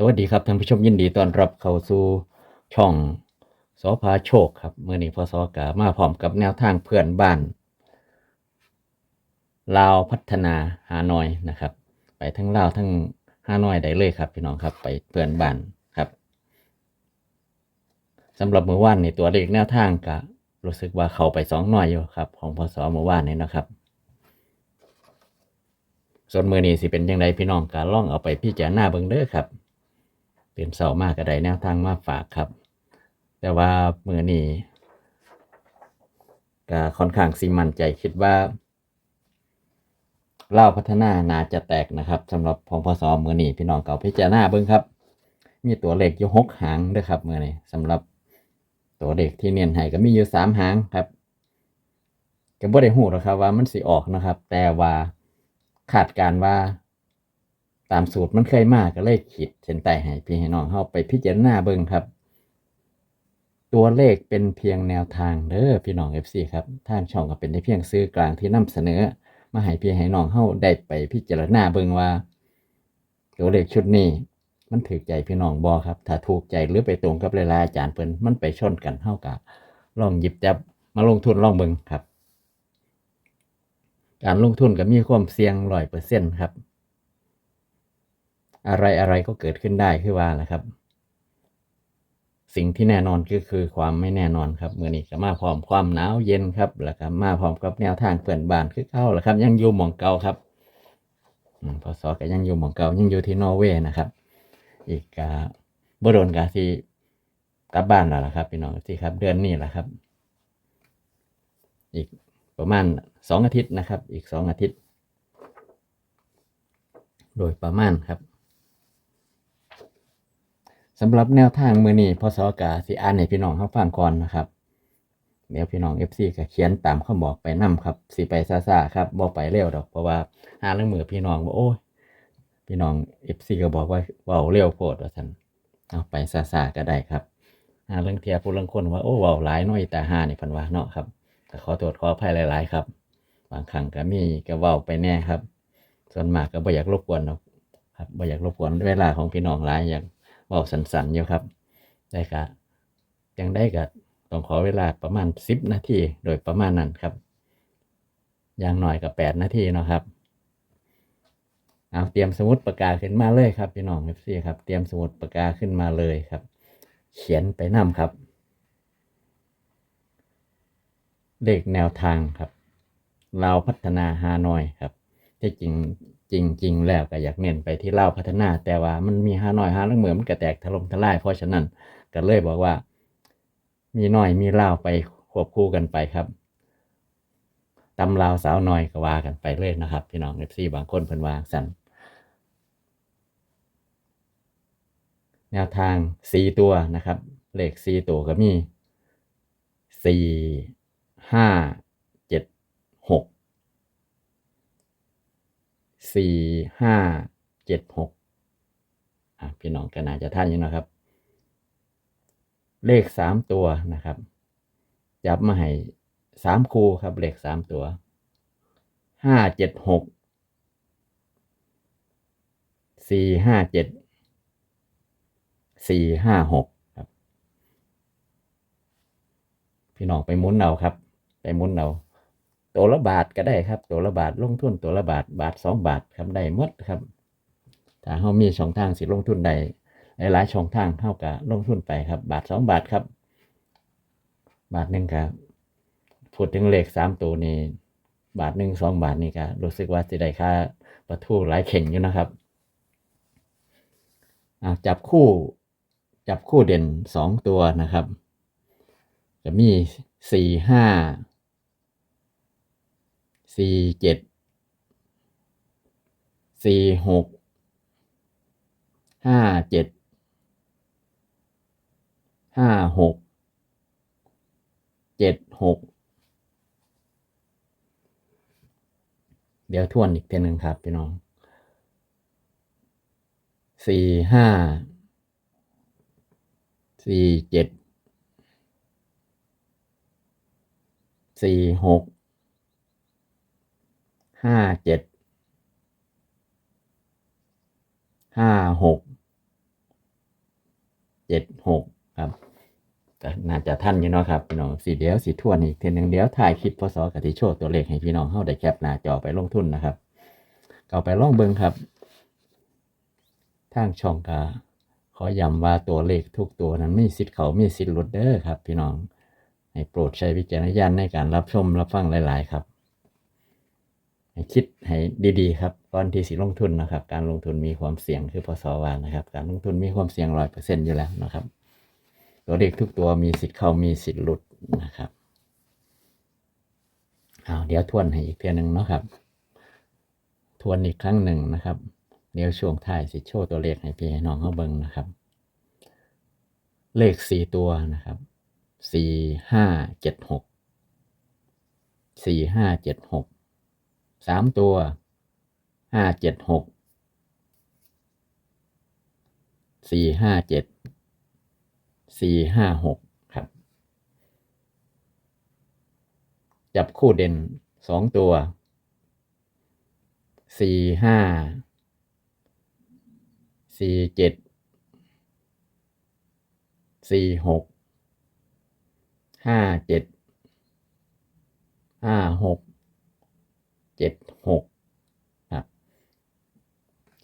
สวัสดีครับท่านผู้ชมยินดีต้อนรับเข้าสู่ช่องสอพาโชคครับเมื่อนี้พศกามาพร้อมกับแนวทางเพื่อนบ้านลาวพัฒนาฮานอยนะครับ ไปทั้งลาวทั้งฮานอยได้เลยครับ พี่น้องครับไปเพื่อนบ้านครับสำหรับเมื่อวานในตัวเลขแนวทางก็รู้สึกว่าเข้าไปสองหน่อยอยู่ครับ ของพศเมื่อวานนี้นะครับ ส่วนมือนี้สิเป็นยังไงพี่น้องก็ล่องเอาไปพิจารณาเบิ่งเด้อครับ ตื่นเสามากก็ไดแนวทางมาฝากครับ แต่ว่ามือนี้ก็ค่อนข้างสิมั่นใจคิดว่าเล่าพัฒนานาจะแตกนะครับสำหรับพองพศมือนี้พี่น้องเก่าพิจารณาเบิ่งครับ มีตัวเลขอยู่หกหางด้วยครับมือนี้สำหรับตัวเลขที่เนียนให้ก็มีอยู่สามหางครับก็บ่ได้หูหรอกครับว่ามันสิออกนะครับ แต่ว่าคาดการว่า ตามสูตรมันเคยมากก็เลยขีดเส้นใต้ให้พี่ให้น้องเข้าไปพิจารณาเบิ่งครับ ตัวเลขเป็นเพียงแนวทางเด้อพี่น้อง FC ครับทางช่องก็เป็นได้เพียงซื้อกลางที่นำเสนอ มาให้พี่ให้น้องเข้าได้ไปพิจารณาเบิ่งว่า ตัวเลขชุดนี้ มันถูกใจพี่น้องบอครับ ถ้าถูกใจหรือไปตรงกับหลายๆอาจารย์เพิ่นมันไปชนกันเท่ากับลองหยิบจับมาลงทุนลองเบิ่งครับ การลงทุนก็มีความเสี่ยงร้อยเปอร์เซ็นต์ครับ อะไรอะไรก็เกิดขึ้นได้คือว่าแหละครับ สิ่งที่แน่นอนก็คือความไม่แน่นอนครับเมื่อนี้ก็มาพร้อมความหนาวเย็นครับแล้วก็มาพร้อมกับแนวทางเพื่อนบานคือเก่าแหละครับ ยังอยู่หมองเก่าครับพอืมพศก็ยังอยู่หมองเก่ายังอยู่ที่นอร์เวย์นะครับ อีกกาบโดนกาที่กลับบ้านแล้วล่ะครับพี่น้องที่ครับ เดือนนี้แหละครับ อีกประมาณสองอาทิตย์นะครับ อีกสองอาทิตย์ โดยประมาณครับ สำหรับแนวทางมือนี้พศกาสิอ่านให้พี่น้องเขาฟังก่อนนะครับ เดี๋ยวพี่น้อง FC ก็เขียนตามเขาบอกไปนํครับสิไปซาซาครับบ่ไปเร็วดอกเพราะว่าหาเรื่องมือพี่น้องว่าโอ้ยพี่น้อง FC ก็บอกว่าเว้าเร็วโพดว่าซั่นเอาไปซาซาก็ได้ครับหาเรื่องเทียผู้ลางคนว่าโอ้เว้าหลายน้อยแต่หานี่พิ่นว่าเนาะครับก็ขอโทษขออภัยหลาย ๆ ครับ บางครั้งก็มีก็เว้าไปแน่ครับ ส่วนมากก็บ่อยากรบกวนหรอกครับบ่อยากรบกวนเวลาของพี่น้องหลายอย่าก เว้าสันๆอยู่ครับ ได้กะยังได้กะต้องขอเวลาประมาณสิบนาทีโดยประมาณนั้นครับ อย่างหน่อยกับแปดนาทีเนาะครับ เอาเตรียมสมุดปากกาขึ้นมาเลยครับพี่น้องเอฟซีครับ เตรียมสมุดปากกาขึ้นมาเลยครับ เขียนไปนํครับเลขแนวทางครับ เราพัฒนาฮานอยครับที่จริง จริงจริงแล้วก็อยากเน้นไปที่เล่าพัฒนา แต่ว่ามันมีฮานอยฮาลังเหมือนมันก็แตกถล่มทลาย เพราะฉะนั้นก็เลยบอกว่า มีน้อยมีเล่าไปควบคู่กันไปครับตำลาวสาวน้อยก็ว่ากันไปเลยนะครับ พี่น้องเอฟซีบางคนเพิ่นวางสันแนวทางสี่ตัวนะครับ เลขสี่ตัวก็มีสี่ห้าเจ็ดหก สี่ห้าเจ็ดหกพี่น้องก็น่าจะท่านอยู่นะครับ เลขสามตัวนะครับ จับมาให้สามคูครับ เลขสามตัวห้าเจ็ดหกสี่ห้าเจ็ดสี่ห้าหกครับ พี่น้องไปมุนเอาครับ ไปมุนเอา ตัวละบาทก็ได้ครับ ตัวละบาทลงทุนตัวละบาทบาทสองบาทครับได้หมดครับถ้าเขามีช่องทางสิลงทุนได้หลายๆช่องทางเท่ากับลงทุนไปครับ บาทสองบาทครับ บาทหนึ่งครับพูดถึงเลขสามตัวนี้บาทหนึ่งสองบาทนี่ก็รู้สึกว่าจะได้ค่าประทูหลายเข่งอยู่นะครับจับคู่จับคู่เด่นสองตัวนะครับ จะมีสี่ห้า สี่เจ็ดสี่หกห้าเจ็ดห้าหกเจ็ดหกเดี๋ยวทวนอีกเทีหนึ่งครับพี่น้องสี่ห้าสี่เจ็ดสี่หก ห้าเจ็ดห้าหกเจ็ดหกครับก็น่าจะท่านอยู่เนาะครับพี่น้องสีเดียวสีทวนอีกเทีนึงเดียวถ่ายคลิปพศกติโชว์ตัวเลขให้พี่น้องเข้าได้แคปหน้าจอไปลงทุนนะครับก็เอาไปล่องเบิงครับ ทางช่องกาขอย้ำว่าตัวเลขทุกตัวนั้นมีสิทธิ์เขามีสิทธิ์หลุดเด้อครับ พี่น้องให้โปรดใช้วิจารณญาณในการรับชมรับฟังหลาย ๆ ครับ ให้คิดให้ดีๆครับก่อนที่สิลงทุนนะครับ การลงทุนมีความเสี่ยงคือพศวานะครับ การลงทุนมีความเสี่ยงร้อยเปอร์เซ็นต์อยู่แล้วนะครับ ตัวเลขทุกตัวมีสิทธิ์เข้ามีสิทธิ์หลุดนะครับเอาเดี๋ยวทวนให้อีกเทียหนึ่งเนาะครับ ทวนอีกครั้งหนึ่งนะครับ เดี๋ยวช่วงท้ายสิโชว์ตัวเลขให้พี่ให้น้องเขาเบิ่งนะครับ เลขสี่ตัวนะครับสี่ห้าเจ็ดหกสี่ห้าเจ็ดหก สามตัวห้าเจ็ดหกสี่ห้าเจ็ดสี่ห้าหกครับ จับคู่เด่นสองตัวสี่ห้าสี่เจ็ดสี่หกห้าเจ็ดห้าหก เจ็ดหกครับ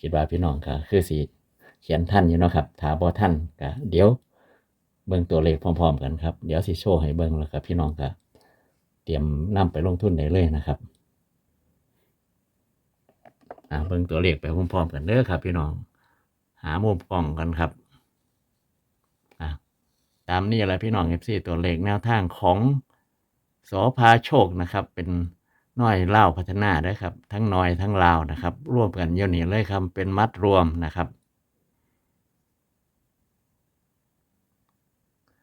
คิดว่าพี่น้องก็คือสีเขียนท่านอยู่เนาะครับถาบอท่านก็เดี๋ยวเบิ่งตัวเลขพร้อม ๆ กันครับ เดี๋ยวสิโชว์ให้เบิ่งแล้วก็พี่น้องก็เตรียมนำไปลงทุนได้เลยนะครับอ่าเบิ่งตัวเลขไปพร้อมๆกันเด้อครับ พี่น้อง หามุมกล้องกันครับอะตามนี้แหละพี่น้องเอฟซีตัวเลขแนวทางของสอพาโชคนะครับ เป็น น้อยเล่าพัฒนาเด้ครับ ทั้งน้อยทั้งลาวนะครับ ร่วมกันเยนี่เลยครับเป็นมัดรวมนะครับ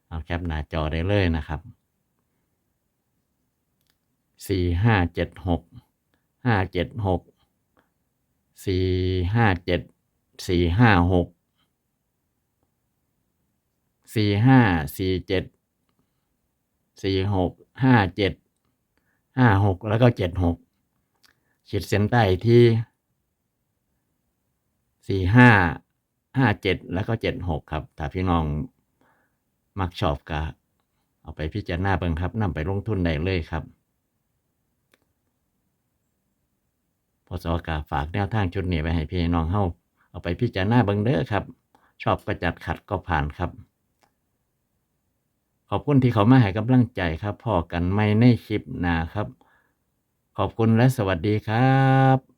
เอาแคปหน้าจอได้เลยนะครับสี่ห้าเจ็ดหกห้าเจ็ดหกสี่ห้าเจ็ดสี่ห้าหกสี่ห้าสี่เจ็ดสี่หกห้าเจ็ด ห้าหกแล้วก็เจ็ดหกขีดเส้นใต้ที่สี่ห้าห้าเจ็ดแล้วก็เจ็ดหกครับ ถ้าพี่น้องมักชอบก็เอาไปพิจารณาเบิ่งครับนำไปลงทุนได้เลยครับพอสอกาฝากแนวทางชุดนี้ไว้ให้พี่น้องเฮาเอาไปพิจารณาเบิ่งเด้อครับ ชอบก็จัดขัดก็ผ่านครับ ขอบคุณที่เขามาให้กำลังใจครับพอกันไม่ในคลิปหน้าครับ ขอบคุณและสวัสดีครับ